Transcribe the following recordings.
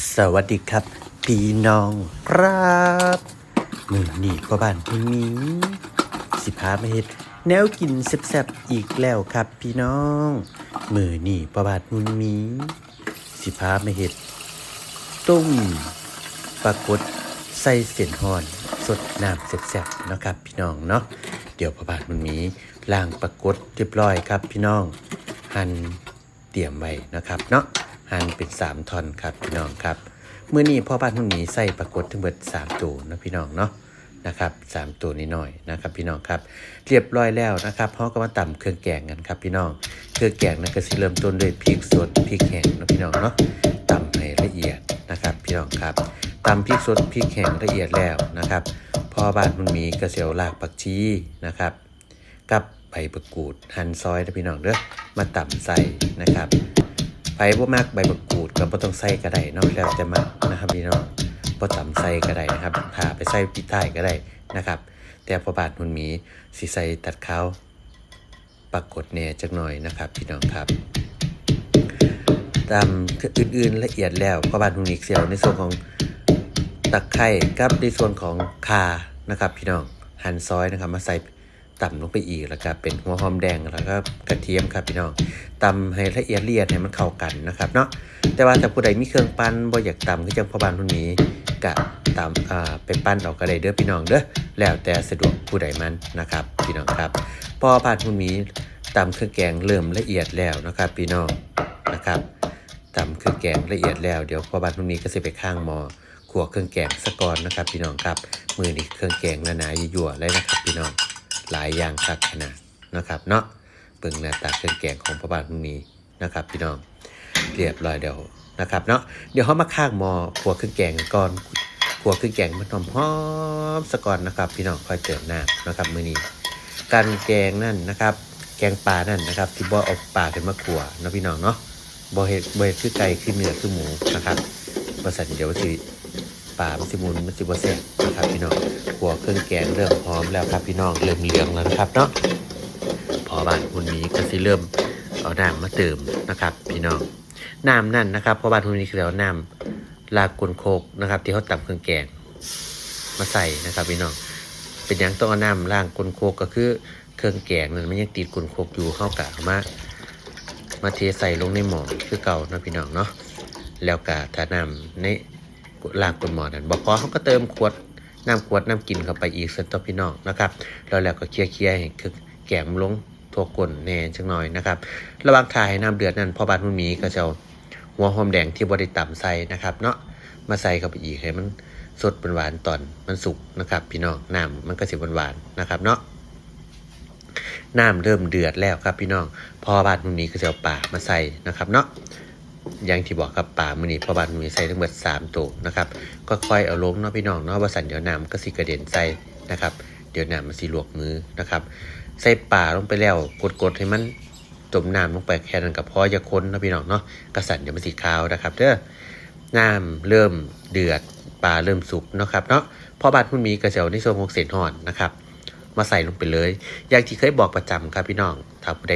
สวัสดีครับ พี่น้องครับมือนี่พ่อบ้านพี่หมีสิพามาเฮ็ดแนวกินแซ่บๆอีกแล้วครับ พี่น้องมือนี่พ่อบ้านพี่มีสิพามาเฮ็ดต้มปลากดใส่เส้นหอน สดน้ำแซ่บๆนะครับ พี่น้องเนาะเดี๋ยวพ่อบ้านพี่มีล้างปลากดเรียบร้อยครับ พี่น้องหั่นเตรียมไว้นะครับเนาะ หั่นเป็น3ท่อนครับพี่น้องครับเมื่อนี้พ่อบ้านทุ่งนี้ใส่ปรากฏทั้งเบิด3ตัวนะพี่น้องเนาะนะครับสามตัวนี้หน่อยนะครับพี่น้องครับ เรียบร้อยแล้วนะครับเขาก็มาตำเครื่องแกงกันครับพี่น้อง เครื่องแกงนั้นก็สิเริ่มต้นด้วยพริกสดพริกแห้งนะพี่น้องเนาะตำให้ละเอียดนะครับพี่น้องครับตำพริกสดพริกแห้งละเอียดแล้วนะครับพ่อบ้านทุ่งนี้ก็เสียวรากผักชีนะครับกับใบมะกูดหั่นซอยนะพี่น้องเด้อมาต่ำใส่นะครับ ไผบ่มักใบมะกรูดก็บ่ต้องใส่ก็ได้นาะแล้วแต่มักนะครับพี่น้องบ่ต่ำใส่ก็ได้นะครับถ้าไปใส่ปิดท้ายก็ได้นะครับ แต่พอบาดหุ่นหมีสิใส่ตัดขาวปรากฏแน่จักหน่อยนะครับ พี่น้องครับตามอื่นๆละเอียดแล้วพอบาดหุ่นหมีเสียวในส่วนของตะไคร้กับในส่วนของคานะครับ พี่น้องหั่นซอยนะครับมาใส่ ต่ำลงไปอีกแล้วก็เป็นหัวหอมแดงแล้วก็กระเทียมครับพี่น้องตำให้ละเอียดละเอียดให้มันเข้ากันนะครับเนาะแต่ว่าถ้าผู้ใดมีเครื่องปั้นบ่อยากตำก็จังพอบ้านผู้นี้กะตำอ่าไปปั้นเออกก็ได้เด้อพี่น้องเด้อแล้วแต่สะดวกผู้ใดมันนะครับพี่น้องครับ พอผ่านผู้นี้ตำเครื่องแกงเริ่มละเอียดแล้วนะครับ พี่น้องนะครับตำเครื่องแกงละเอียดแล้วเดี๋ยวพอบ้านผู้นี้ก็จะไปข้างหมอขัวเครื่องแกงสะกอนนะครับ พี่น้องครับมือนี่เครื่องแกงหนาๆยั่วๆเลยนะครับพี่น้อง หลายอย่างคักขนาดนะครับเนาะเบิ่งหน้าตาเครื่องแกงของพระบาทมุนีนะครับพี่น้องเรียบร้อยเดี๋ยวนะครับเนาะเดี๋ยวเขามาข้างหมอขัวเครื่องแกงก่อนขัวเครื่องแกงมันหอมหอมสะกอนนะครับ พี่น้องค่อยเติมน้ำนะครับมือนี้การแกงนั่นนะครับ แกงปลานั่นนะครับ ที่บ่เอาปลาขึ้นมาขัวนะพี่น้องเนาะบ่เห็ดบ่เห็ดคือไก่คือเนื้อคือหมูนะครับบริษัทเดี๋ยวสิ ป่ามันสิมุนมันสิบเซ่บนะครับพี่น้องหัวเครื่องแกงเริ่มพร้อมแล้วครับพี่น้องเริ่มเหลืองแล้วนะครับเนาะพอบานคุณนี้ก็สิเริ่มเอาน้ำมาเติมนะครับ พี่น้องน้ำนั่นนะครับพอบานคุณนี้คือเอาน้ำลากกุนโคกนะครับ ที่เขาตำเครื่องแกงมาใส่นะครับพี่น้องเป็นหยังต้องเอาน้ำล่างกุนโคกก็คือเครื่องแกงนั่นมันยังติดกุนโคกอยู่เข้ากะมามาเทใส่ลงในหม้อคือเก่านะพี่น้องเนาะแล้วกะถ้าน้ำใน ลางกนหมอนั่นบอกพอเขาก็เติมขวดน้ำขวดน้ำกินเข้าไปอีกสักตัวพี่น้องนะครับแล้วแล้วก็เคี่ยวเคี่ยวให้คือแกงมันลงทั่วก้นแน่จังหน่อยนะครับ ระหว่างถ่ายน้ำเดือดนั่นพอบานมันมีก็จะหัวหอมแดงที่บริต่ำใส่นะครับเนาะมาใส่เข้าไปอีกให้มันสดเป็นหวานตอนมันสุกนะครับ พี่น้องน้ำมันก็สิหวานๆนะครับเนาะน้ำเริ่มเดือดแล้วครับพี่น้องพอบานมันมีก็จะเอาปลามาใส่นะครับเนาะ อย่างที่บอกครับป่ามือนี้พอบานมือใส่ทั้งหมดสามตัวนะครับก็ค่อยเอาลงเนาะพี่น้องเนาะว่าสันเดี๋ยวน้ำก็สิกระเด็นใส่นะครับ เดี๋ยวน้ำมันสิลวกมือนะครับใส่ป่าลงไปแล้วกดๆให้มันจมน้ำลงไปแค่นั้นกับพอจะค้นเนาะพี่น้องเนาะกระสันเดี๋ยวมันสีขาวนะครับเด้อน้ำเริ่มเดือดปลาเริ่มสุกนะครับเนาะพอบานพุ่นมีกระเจียวในส่วนของเศษห่อนนะครับ มาใส่ลงไปเลย อย่างที่เคยบอกประจำครับพี่น้องถ้าผู้ใด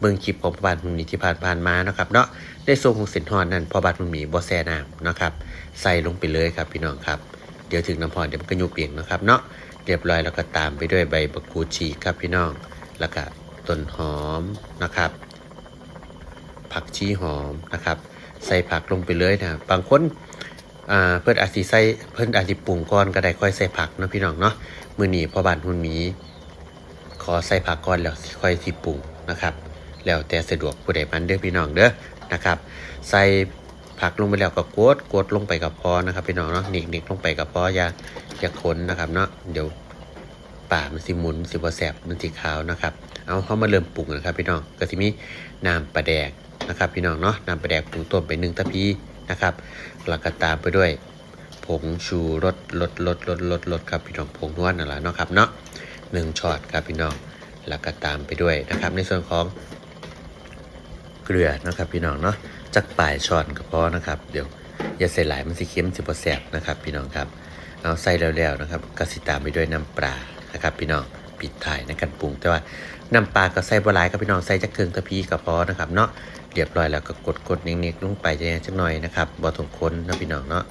เบิ่งคลิปของพอบานพุ่นมีที่ผ่านๆมานะครับเนาะในส่วนของเส้นทอนนั้นพอบาดมันมีบอแซน้ำนะครับ ใส่ลงไปเลยครับพี่น้องครับ เดี๋ยวถึงน้ำพรเดี๋ยวมันก็ยุบเปียงนะครับเนาะเรียบร้อยแล้วก็ตามไปด้วยใบบักกูดฉีครับพี่น้อง แล้วก็ต้นหอมนะครับ ผักชีหอมนะครับ ใส่ผักลงไปเลยนะบางคนเพื่อนอาจสิใส่เพื่อนอาจสิปรุงก่อนก็ได้ค่อยใส่ผักเนาะพี่น้องเนาะมือหนีพอบานหุ่นหมี ขอใส่ผักก่อนแล้วค่อยสิปรุงนะครับ แล้วแต่สะดวกผู้ใดมันเด้อพี่น้องเด้อนะครับ ใส่ผักลงไปแล้วก็กดกดลงไปกับพอนะครับพี่น้องเนาะหนิกหนิกลงไปกับพออย่าอย่าค้นนะครับเนาะเดี๋ยวป่ามันสิหมุนสิบแสบมันสีขาวนะครับ เอาเขามาเริ่มปรุงนะครับพี่น้องก็จะมีน้ำปลาแดกนะครับพี่น้องเนาะน้ำปลาแดกปรุงต้มไปหนึ่งตะพีนะครับแล้วก็ตามไปด้วยผงชูรสลดลดลดลดลดครับพี่น้องผงนวดนั่นแหละเนาะครับเนาะหนึ่งช็อตครับพี่น้องแล้วก็ตามไปด้วยนะครับ ในส่วนของ เกลือนะครับ พี่น้องเนาะจักปลายช้อนก็พอนะครับ เดี๋ยวอย่าใส่หลายมันสิเค็มสิบ่แซ่บนะครับ พี่น้องครับเอาใส่แล้วๆนะครับก็สิตามไปด้วยน้ำปลานะครับ พี่น้องปิดท้ายในการปรุงแต่ว่าน้ำปลาก็ใส่บหลายกับพี่น้องใส่จักเครื่องทะพีก็พอนะครับเนาะเรียบร้อยแล้วก็กดกดเน็กๆลงไปจะจักหน่อยนะครับบ่ต้องคนนะพี่น้องเนาะ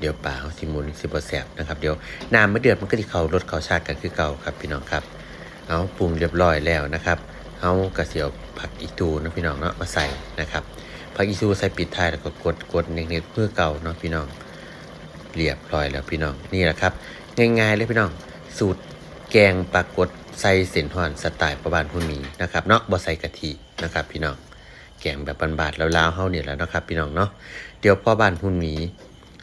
เดี๋ยวปลาสิมุนสิบ่แสบนะครับเดี๋ยวน้ำเมื่อเดือดมันก็ที่เขารสเขาชาติกันคือเก่าครับพี่น้องครับเอาปรุงเรียบร้อยแล้วนะครับ เอากระเสียวผักอีตูนะพี่น้องเนาะมาใส่นะครับผักอีตูใส่ปิดท้ายแล้วก็กดกดเน็กๆเพื่อเก่าเนาะพี่น้องเรียบร้อยแล้วพี่น้องนี่แหละครับ ง่ายๆเลยพี่น้อง สูตรแกงปลากดใส่เส้นห่อนสไตล์ประบานพุ่นหมีนะครับเนาะบ่ใส่กะทินะครับ พี่น้องแกงแบบบานๆแล้วลาวๆเฮาเนี่ยแล้วนะครับ พี่น้องเนาะเดี๋ยวพ่อบ้านพุ่นหมี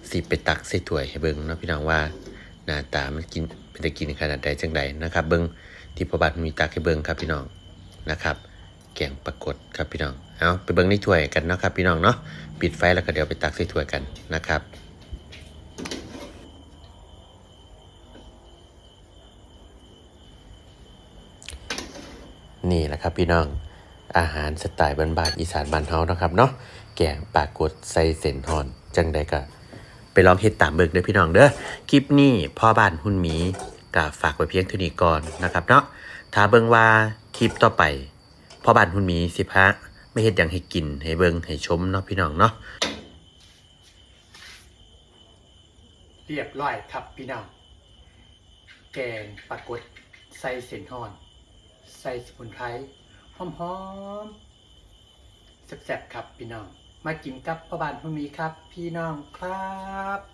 สิไปตักใส่ถ้วยให้เบิ่งเนาะพี่น้องว่าหน้าตามันกินเป็นตะกินขนาดใดจังใดนะครับ เบิ่งที่พ่อบ้านพุนหมีตักให้เบิ่งครับพี่น้อง นะครับแกงปลากดครับพี่น้องเอาไปเบิ่งในถ้วยกันเนาะครับพี่น้องเนาะปิดไฟแล้วก็เดี๋ยวไปตักใส่ถ้วยกันนะครับนี่แหละครับพี่น้องอาหารสไตล์บ้านๆอีสานบ้านเฮานะครับเนาะแกงปลากดใส่เส้นหอนจังใดก็ไปลองเฮ็ดตามเบิกเด้อพี่น้องเด้อคลิปนี้พ่อบ้านหุ่นหมีก็ฝากไว้เพียงเท่านี้ก่อนนะครับเนาะถ้าเบิ่งว่า คลิปต่อไปพ่อบ้านหุ่นมีสิพะไม่เฮ็ดหยังให้กิน ให้เบิงให้ชมเนาะพี่น้องเนาะเรียบร้อยครับพี่น้องแกงปลากดใส่เส้นห่อน ใส่สมุนไพรหอมๆแซ่บๆครับพี่น้อง มากินกับพ่อบ้านพ่อมีครับ พี่น้องครับ